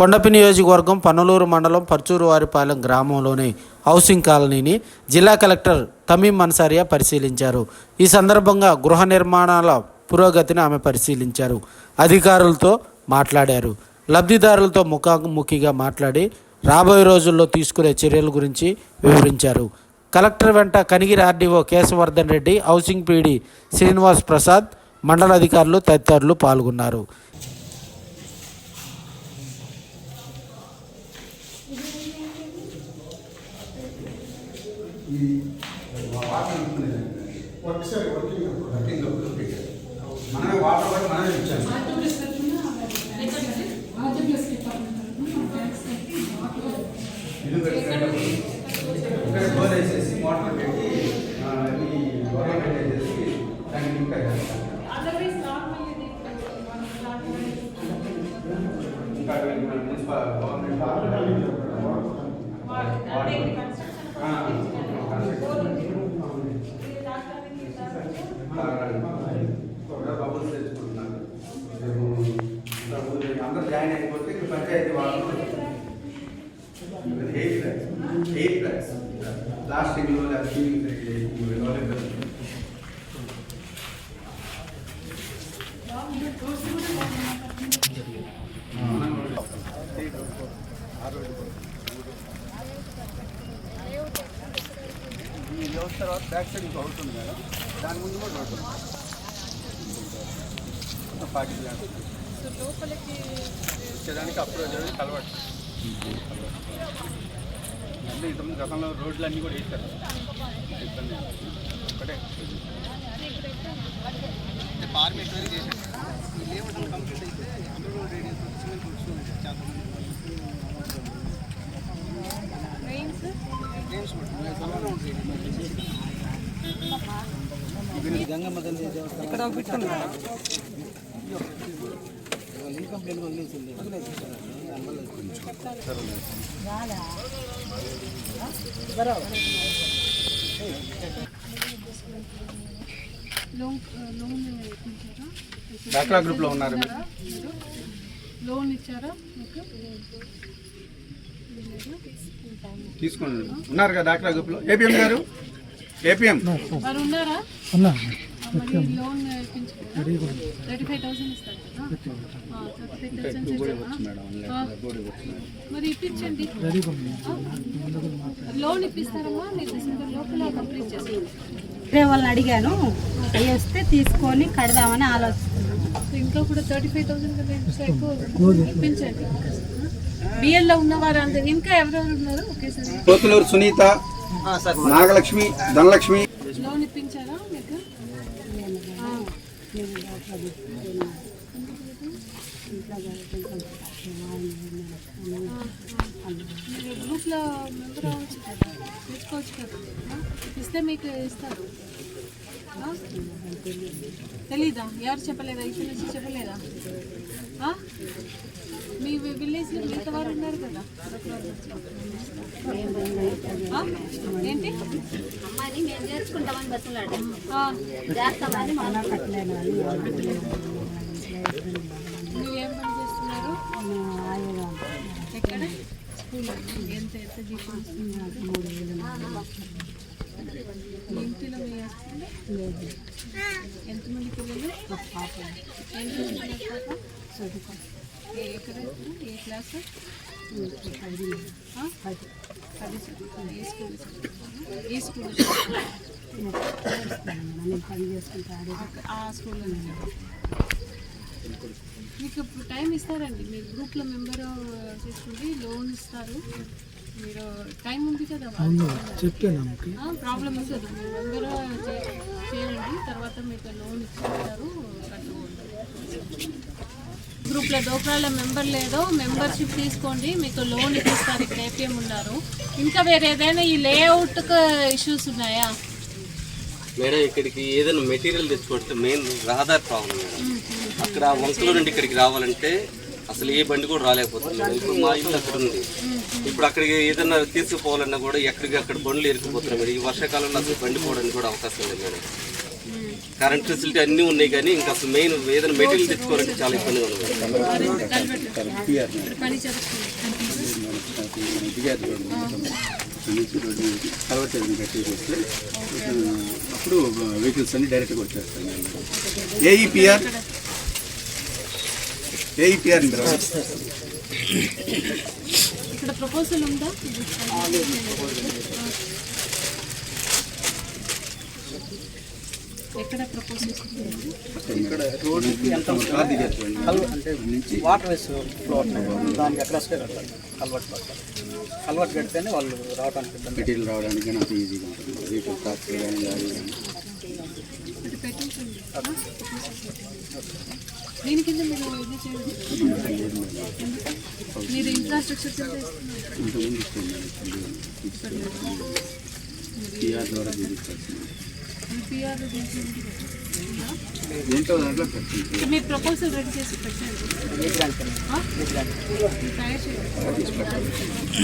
కొండపి నియోజకవర్గం పనలూరు మండలం పర్చూరు వారిపాలెం గ్రామంలోని హౌసింగ్ కాలనీని జిల్లా కలెక్టర్ తమీం అన్సారియా పరిశీలించారు. ఈ సందర్భంగా గృహ నిర్మాణాల పురోగతిని ఆమె పరిశీలించారు. అధికారులతో మాట్లాడారు. లబ్ధిదారులతో ముఖాముఖిగా మాట్లాడి రాబోయే రోజుల్లో తీసుకునే చర్యల గురించి వివరించారు. కలెక్టర్ వెంట Kanigiri R D O Kesavardhan Reddy housing P D Srinivas Prasad మండల అధికారులు తదితరులు పాల్గొన్నారు. ఒకసారి వర్కింగ్ వర్కింగ్ మనమే వాటర్ పట్టి మనమే ఇచ్చాము ఇల్లు పెట్టేటప్పుడు ఇక్కడ బోర్ వేసేసి మోటార్ పెట్టి ఆ, ఈ గొడవ పెట్టేసేసి దాన్ని ఇంకా చేస్తాం ఇంకా మున్సిపల్ గవర్నమెంట్ కూడా బబుల్స్ తెచ్చుకుంటున్నారు రేపు ఇంకా ఊరి అందరూ జాయిన్ అయిపోతే ఇక్కడ పంచాయతీ వాళ్ళు ఎయిట్ ల్యాక్స్ ఎయిట్ ల్యాక్స్ ప్లాస్టిక్లో ఈ వ్యవస్థ తర్వాత బ్యాక్ సైడ్ ఇంకో మేడం దాని ముందు కూడా రోడ్డు ఫార్టీ వచ్చేదానికి అప్రోచ్ అనేది కలవట్టు అంటే ఇంతకుముందు గతంలో రోడ్లు అన్నీ కూడా వేశారు. ఇబ్బంది. ఒకటే. ఇక్కడ ఇన్కంప్లీట్ వదిలేసింది గ్రూప్లో ఉన్నారు లోన్ ఇచ్చారా? మీకు? తీసుకోండి. ఉన్నారు కదా డాక్రా గ్రూప్లో? ఏపీఎం గారు? ఏపీఎం? వారు వాళ్ళని అడిగాను అవి వస్తే తీసుకొని కడదామని ఆలోచిస్తున్నాను. సో ఇంకా కూడా థర్టీ ఫైవ్ థౌసండ్ కదా ఇంకా ఎక్కువ ఇప్పించండి. బిఎల్లో ఉన్న వారు అందరు ఇంకా ఎవరెవరు ఉన్నారు ఒకేసారి కోతులూరు సునీత నాగలక్ష్మి ధనలక్ష్మి లోన్ ఇప్పించారా మీకు ఆ. మీరు గ్రూప్లో మెంబర్ అవ్వచ్చు కదా తీసుకోవచ్చు కదా ఆ? ఇస్తే మీకు ఇస్తారు? తెలీదా ఎవరు చెప్పలేదా ఇప్పటి నుంచి చెప్పలేదా? మీ విలేజ్లో మిగతా వారు ఉన్నారు కదా? ఏంటి అమ్మాయిని మేము నేర్చుకుంటామని బతులాడు. చేస్తామని నువ్వేం పని చేస్తున్నారు? ఎక్కడ? ఎంత ఎంత జీతం? ఎంతమంది పిల్లలు ఏం చేస్తున్నారు పాప? ఏ- ఎక్కడ ఏ క్లాస్ ఆ? పది చదువుతారు. ఏ స్కూల్ ఏ స్కూల్ పని చేసుకుంటాడు ఆ స్కూల్లో మీకు ఇప్పుడు టైం ఇస్తారండి మీ గ్రూప్లో మెంబర్ చేసుకుంటే లోన్ ఇస్తారు మీరు టైం ఉంది కదా. చెప్పాను ప్రాబ్లం ఉండదు మీరు మెంబర్ చేయండి. తర్వాత మీకు లోన్ ఇచ్చేస్తారు. గ్రూప్లో దోకాల మెంబర్ లేదో మెంబర్షిప్ తీసుకోండి. మీకు లోన్ ఇప్పిస్తారు ఇక్కడ ఏపీఎం ఉన్నారు. ఇంకా వేరే ఏదైనా ఈ లేఅవుట్కి ఇష్యూస్ ఉన్నాయా? మేడం ఇక్కడికి ఏదైనా మెటీరియల్ తెచ్చుకుంటే మెయిన్ రహదారి ప్రాబ్లం మేడం. అక్కడ వంకలో నుండి ఇక్కడికి రావాలంటే అసలు ఏ బండి కూడా రాలేకపోతుంది మేడం ఇప్పుడు మా ఇల్లు అక్కడ ఉంది. ఇప్పుడు అక్కడికి ఏదైనా తీసుకుపోవాలన్నా కూడా ఎక్కడికి అక్కడ బండ్లు ఎరుకుపోతున్నాయి మేడం. ఈ వర్షాకాలంలో అసలు బండి పోవడానికి కూడా అవకాశం లేదు మేడం. కరెంట్ ఫెసిలిటీ అన్నీ ఉన్నాయి కానీ ఇంకా అసలు మెయిన్ ఏదైనా మెటీరియల్ తెచ్చుకోవాలంటే చాలా ఇబ్బందిగా ఉంది అప్పుడు వెహికల్స్ అన్ని డైరెక్ట్గా వచ్చేస్తాయి ఏఈపిఆర్ ఇక్కడ ప్రపోజల్ ఉందా? ఎక్కడ ప్రపోజల్ ఇక్కడ రోడ్డుకి ఎంత వాటర్ వేస్ ఫ్లో అవుతున్నాయి దానికి కట్టాలి కల్వర్ట్ కట్టాలి కల్వర్ట్ కడితేనే వాళ్ళు రావడానికి మెటీరియల్ రావడానికి నాకు ఈజీగా ఉంటుంది వెహికల్ ట్రాక్టర్ కానీ గాడి కానీ ఇది పెట్టించండి దీని కింద మీరు ఇది చేయండి మీరు ఇన్ఫ్రాస్ట్రక్చర్ కింద పిఆర్ ద్వారా చూపించాల్సింది మీ పిఆర్ దీంట్లో దేంట్లో దాంట్లో కట్టింది మీ ప్రపోజల్ రెడీ చేసి పెట్టండి? మీరు తయారు చేయండి.